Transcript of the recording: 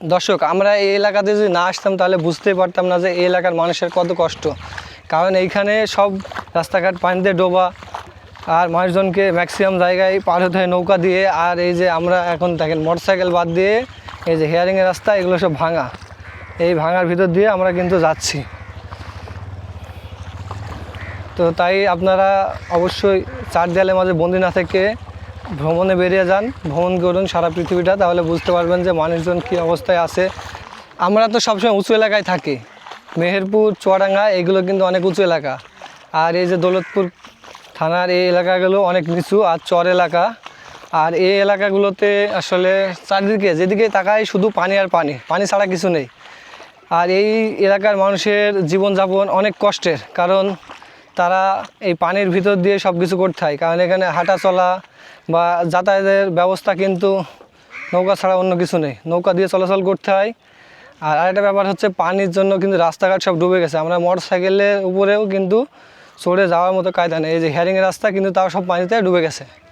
দর্শক, আমরা এই এলাকাতে যদি না আসতাম তাহলে বুঝতেই পারতাম না যে এই এলাকার মানুষের কত কষ্ট। কারণ এইখানে সব রাস্তাঘাট পানিতে ডোবা, আর মানুষজনকে ম্যাক্সিমাম জায়গায় পার হতে হয় নৌকা দিয়ে। আর এই যে আমরা এখন দেখেন মোটরসাইকেল বাদ দিয়ে এই যে হেয়ারিংয়ের রাস্তা, এগুলো সব ভাঙা। এই ভাঙার ভিতর দিয়ে আমরা কিন্তু যাচ্ছি। তো তাই আপনারা অবশ্যই চার দেয়ালের মাঝে বন্দি না থেকে ভ্রমণে বেরিয়ে যান, ভ্রমণ করুন সারা পৃথিবীটা, তাহলে বুঝতে পারবেন যে মানুষজন কী অবস্থায় আছে। আমরা তো সবসময় উঁচু এলাকায় থাকি। মেহেরপুর, চুয়াডাঙ্গা, এগুলো কিন্তু অনেক উঁচু এলাকা। আর এই যে দৌলতপুর থানার এই এলাকাগুলো অনেক নিচু আর চর এলাকা। আর এই এলাকাগুলোতে আসলে চারিদিকে, যেদিকে তাকায় শুধু পানি আর পানি পানি ছাড়া কিছু নেই। আর এই এলাকার মানুষের জীবনযাপন অনেক কষ্টের, কারণ তারা এই পানির ভিতর দিয়ে সব কিছু করতে হয়। কারণ এখানে হাঁটা চলা বা যাতায়াতের ব্যবস্থা কিন্তু নৌকা ছাড়া অন্য কিছু নেই। নৌকা দিয়ে চলাচল করতে হয়। আর আরেকটা ব্যাপার হচ্ছে পানির জন্য কিন্তু রাস্তাঘাট সব ডুবে গেছে। আমরা মোটর সাইকেলের উপরেও কিন্তু চড়ে যাওয়ার মতো কায়দা নেই। এই যে হ্যারিংয়ের রাস্তা কিন্তু তাও সব পানিতে ডুবে গেছে।